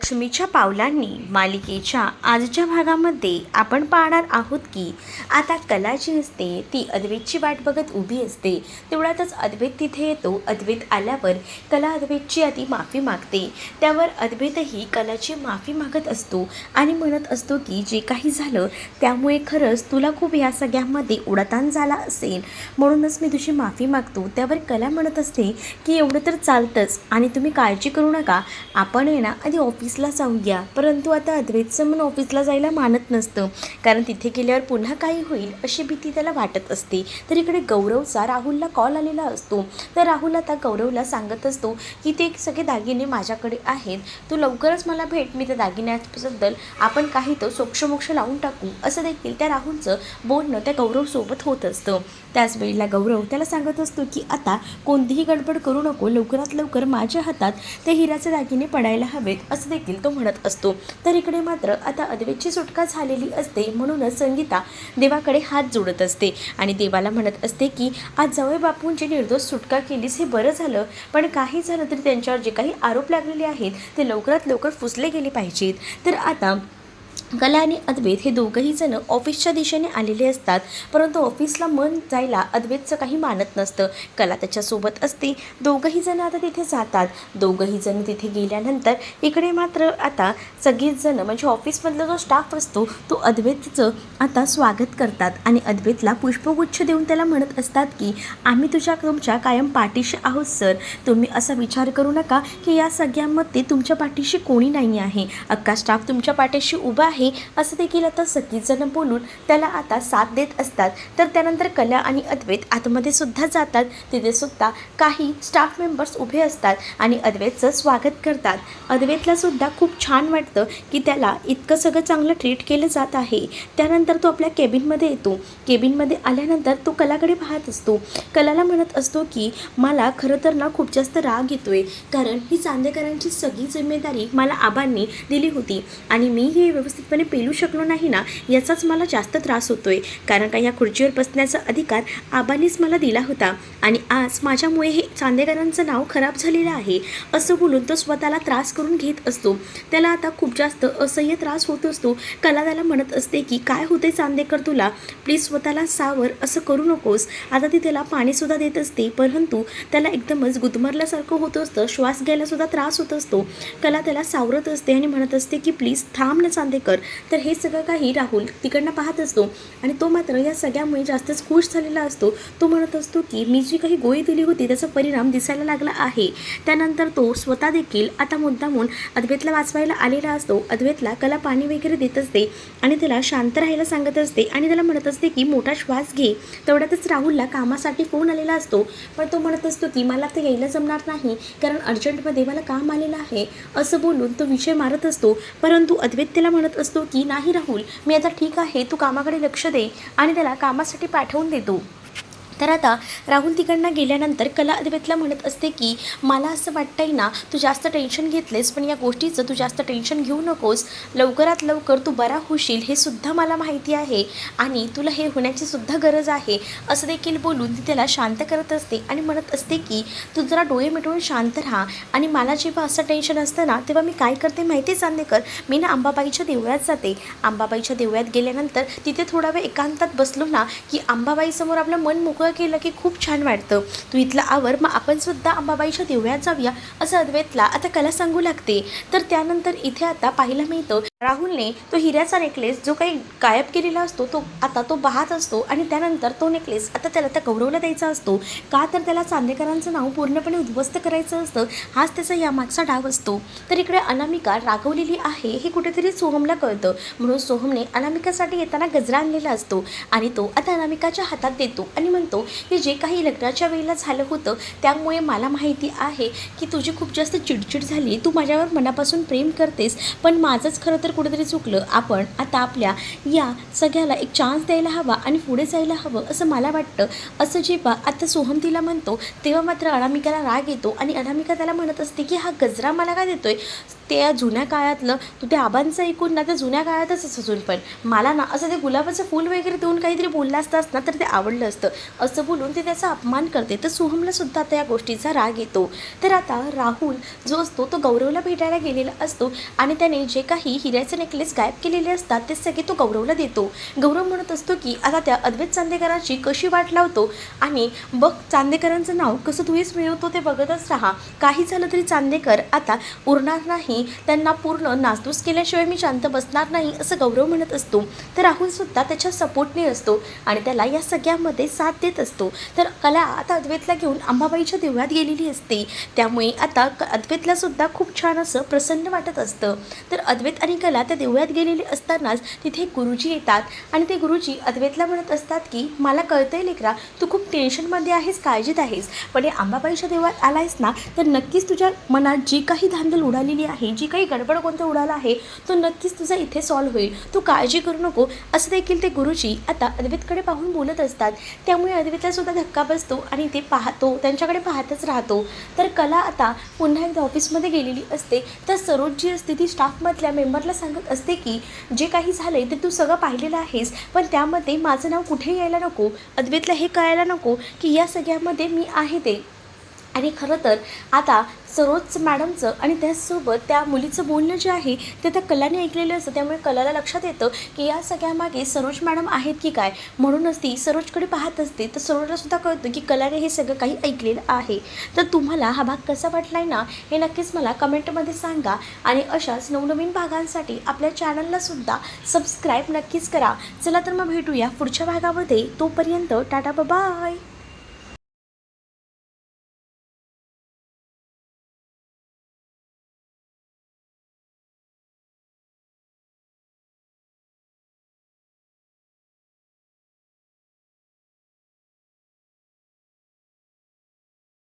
लक्ष्मीच्या पावलांनी मालिकेच्या आजच्या भागामध्ये आपण पाहणार आहोत की आता कला जी असते ती अद्वैतची वाट बघत उभी असते. तेवढ्यातच अद्वैत तिथे येतो. अद्वैत आल्यावर कला अद्वैतची आधी माफी मागते. त्यावर अद्वैतही कलाची माफी मागत असतो आणि म्हणत असतो की जे काही झालं त्यामुळे खरंच तुला खूप या सगळ्यामध्ये उडतान झाला असेल. म्हणूनच मी तुझी माफी मागतो. त्यावर कला म्हणत असते की एवढं तर चालतंच आणि तुम्ही काळजी करू नका. आपण आहे ना आधी ऑफिसला जाऊया. परंतु आता अद्वैतचं मन ऑफिसला जायला मानत नसतं. कारण तिथे गेल्यावर पुन्हा काही होईल अशी भीती त्याला वाटत असते. तर इकडे गौरवचा राहुलला कॉल आलेला असतो. तर राहुल आता गौरवला सांगत असतो की ते सगळे दागिने माझ्याकडे आहेत. तू लवकरच मला भेट. मी त्या दागिन्याबद्दल आपण काही तर सोक्षमोक्ष लावून टाकू. असं देखील त्या राहुलचं बोलणं त्या गौरवसोबत होत असतं. त्याच वेळेला गौरव त्याला सांगत असतो की आता कोणतीही गडबड करू नको. लवकरात लवकर माझ्या हातात ते हिऱ्याचे दागिने पडायला हवेत. असं देखील तो म्हणत असतो. तर इकडे मात्र आता अद्वैतची सुटका झालेली असते म्हणूनच संगीता देवाकडे हात जोडत असते. आणि देवाला म्हणत असते की आज जवळ बापूंची निर्दोष सुटका केलीस हे बरं झालं पण काही झालं तरी त्यांच्यावर जे काही आरोप लागलेले आहेत ते लवकरात लवकर फुसले गेले पाहिजेत. तर आता कला आणि अद्वैत हे दोघंही जण ऑफिसच्या दिशेने आलेले असतात परंतु ऑफिसला मन जायला अद्वैतचं काही मानत नसतं. कला त्याच्यासोबत असते. दोघंही जण आता तिथे जातात. दोघंही जण तिथे गेल्यानंतर इकडे मात्र आता सगळीच जण म्हणजे ऑफिसमधला जो स्टाफ असतो तो अद्वैतचं आता स्वागत करतात. आणि अद्वैतला पुष्पगुच्छ देऊन त्याला म्हणत असतात की आम्ही तुझ्या तुमच्या कायम पाठीशी आहोत सर. तुम्ही असा विचार करू नका की या सगळ्यामध्ये तुमच्या पाठीशी कोणी नाही आहे. अख्खा स्टाफ तुमच्या पाठीशी उभा आहे. असं देखील आता सगळीजणं जण बोलून त्याला आता साथ देत असतात. तर त्यानंतर कला आणि अद्वैत आतमध्ये सुद्धा जातात. तिथे सुद्धा काही स्टाफ मेंबर्स उभे असतात आणि अद्वैतचं स्वागत करतात. अद्वैतला सुद्धा खूप छान वाटतं की त्याला इतकं सगळं चांगलं ट्रीट केलं जात आहे. त्यानंतर तो आपल्या केबिनमध्ये येतो. केबिनमध्ये आल्यानंतर तो कलाकडे पाहत असतो. कलाला म्हणत असतो की मला खरं तर ना खूप जास्त राग येतोय. कारण ही चांदेकरांची सगळी जिम्मेदारी मला आबांनी दिली होती आणि मी हे व्यवस्थितपणे पेलू शकलो नाही ना याचाच मला जास्त त्रास होतोय. कारण का या खुर्चीवर बसण्याचा अधिकार आबांनीच मला दिला होता. आणि आज माझ्यामुळे हे चांदेकरांचं नाव खराब झालेलं आहे असं बोलून तो स्वतःला त्रास करून घेत असतो. त्याला आता खूप जास्त असह्य त्रास होत असतो. कला त्याला म्हणत असते की काय होते चांदेकर तुला? प्लीज स्वतःला सावर असं करू नकोस. आता ती त्याला पाणीसुद्धा देत असते परंतु त्याला एकदमच गुदमरल्यासारखं होत असतं. श्वास घ्यायलासुद्धा त्रास होत असतो. कला त्याला सावरत असते आणि म्हणत असते की प्लीज थांब ना चांदेकर. तर हे सगळं काही राहुल तिकडनं पाहत असतो आणि तो मात्र या सगळ्यामुळे जास्तच खुश झालेला असतो. तो म्हणत असतो की मी जी काही गोळी दिली होती त्याचा परिणाम दिसायला लागला आहे. त्यानंतर तो स्वतः देखील आता मुद्दामून अद्वैतला वाचवायला आलेला असतो. अद्वैतला कला पाणी वगैरे देत असते आणि त्याला शांत राहायला सांगत असते आणि त्याला म्हणत असते की मोठा श्वास घे. तेवढ्यातच राहुलला कामासाठी फोन आलेला असतो. पण तो म्हणत असतो की मला तर यायला जमणार नाही कारण अर्जंटमध्ये मला काम आलेलं आहे. असं बोलून तो विषय मारत असतो. परंतु अद्वैत त्याला म्हणत असतो की नाही राहुल मी आता ठीक आहे तू कामाकडे लक्ष दे आणि त्याला कामासाठी पाठवून देतो तर आता राहुल तिकडनं गेल्यानंतर कला अद्वैतला म्हणत असते की मला असं वाटतंय ना तू जास्त टेन्शन घेतलेस पण या गोष्टीचं तू जास्त टेन्शन घेऊ नकोस. लवकरात लवकर तू बरा होशील हे सुद्धा मला माहिती आहे आणि तुला हे होण्याची सुद्धा गरज आहे. असं देखील बोलून ती त्याला शांत करत असते आणि म्हणत असते की तू जरा डोळे मिटवून शांत राहा आणि मला जेव्हा असं टेन्शन असतं ना तेव्हा मी काय करते माहिती चांदेकर? मी ना अंबाबाईच्या देवळात जाते. अंबाबाईच्या देवळात गेल्यानंतर तिथे थोडा वेळ एकांतात बसलो ना की अंबाबाईसमोर आपलं मन मोकळं केलं की खूप छान वाटतं. तू इथला आवर मग आपण सुद्धा अंबाबाईच्या देवळ्यात जाऊया असं अद्वैतला आता कला सांगू लागते. तर त्यानंतर इथे आता पाहायला मिळतं राहुलने तो हिऱ्याचा नेकलेस जो काही गायब केलेला असतो तो आता तो पाहत असतो आणि त्यानंतर तो नेकलेस आता त्याला त्या गौरवला द्यायचा असतो. का तर त्याला चांदेकरांचं नाव पूर्णपणे उद्ध्वस्त करायचं असतं हाच त्याचा यामागचा डाव असतो. तर इकडे अनामिका रागवलेली आहे हे कुठेतरी सोहमला कळतं. म्हणून सोहमने अनामिकासाठी येताना गजरा आणलेला असतो आणि तो आता अनामिकाच्या हातात देतो आणि म्हणतो की जे काही लग्नाच्या वेळेला झालं होतं त्यामुळे मला माहिती आहे की तुझी खूप जास्त चिडचिड झाली. तू माझ्यावर मनापासून प्रेम करतेस पण माझंच खरं तर कुठेतरी चुकलं. आपण आता आपल्या या सगळ्याला एक चान्स द्यायला हवा आणि पुढे जायला हवं असं मला वाटतं. असं जेव्हा आता सोहम तिला म्हणतो तेव्हा मात्र अनामिकाला राग येतो आणि अनामिका त्याला म्हणत असते की हा गजरा मला का देतोय? त्या जुन्या काळातलं तू त्या आबांचं ऐकून ना त्या जुन्या काळातच असं अजून पण. मला ना असं ते गुलाबाचं फूल वगैरे देऊन काहीतरी बोललं असतास ना तर ते आवडलं असतं. असं बोलून ते त्याचा अपमान करते. तर सोहमला सुद्धा आता या गोष्टीचा राग येतो. तर आता राहुल जो असतो तो गौरवला भेटायला गेलेला असतो आणि त्याने जे काही हिऱ्याचे नेकलेस गायब केलेले असतात ते सगळे तो गौरवला देतो. गौरव म्हणत असतो की आता त्या अद्वैत चांदेकरांची कशी वाट लावतो? आणि बघ चांदेकरांचं नाव कसं तुम्हीच मिळवतो ते बघतच राहा. काही झालं तरी चांदेकर आता उरणार नाही. त्यांना पूर्ण नासधूस केल्याशिवाय मी शांत बसणार नाही असं गौरव म्हणत असतो. तर राहुलसुद्धा त्याच्या सपोर्टने असतो आणि त्याला या सगळ्यामध्ये साथ देत असतो. तर कला आता अद्वैतला घेऊन अंबाबाईच्या देवळात गेलेली असते. त्यामुळे आता क अद्वैतला सुद्धा खूप छान असं प्रसन्न वाटत असतं. तर अद्वैत आणि कला त्या देवळात गेलेली असतानाच तिथे गुरुजी येतात. आणि ते गुरुजी अद्वैतला म्हणत असतात की मला कळतंय लेकरा तू खूप टेन्शनमध्ये आहेस काळजीत आहेस. पण हे अंबाबाईच्या देवळात आलायस ना तर नक्कीच तुझ्या मनात जी काही धांदल उडालेली आहे जी काही गडबड कोणतं उडाला आहे तो नक्कीच तुझा इथे सॉल्व्ह होईल. तू काळजी करू नको. असं देखील ते गुरुजी आता अद्वैतकडे पाहून बोलत असतात. त्यामुळे पदवीतला सुद्धा धक्का बसतो आणि ते पाहतो त्यांच्याकडे पाहतच राहतो. तर कला आता पुन्हा एकदा ऑफिसमध्ये गेलेली असते. तर सरोज जी असते ती स्टाफमधल्या मेंबरला सांगत असते की जे काही झालं आहे ते तू सगळं पाहिलेलं आहेस पण त्यामध्ये माझं नाव कुठे यायला नको? अद्वेतला हे कळायला नको की या सगळ्यामध्ये मी आहे ते. आणि खरं तर आता सरोज मॅडमचं आणि त्याचसोबत त्या मुलीचं बोलणं जे आहे ते त्या कलाने ऐकलेलं असतं. त्यामुळे कलाला लक्षात येतं की या सगळ्यामागे सरोज मॅडम आहेत की काय? म्हणूनच ती सरोजकडे पाहत असते. तर सरोजला सुद्धा कळतं की कलाने हे सगळं काही ऐकलेलं आहे. तर तुम्हाला हा भाग कसा वाटला आहे ना हे नक्कीच मला कमेंटमध्ये सांगा. आणि अशाच नवनवीन भागांसाठी आपल्या चॅनललासुद्धा सबस्क्राईब नक्कीच करा. चला तर मग भेटूया पुढच्या भागामध्ये. तोपर्यंत टाटा बाय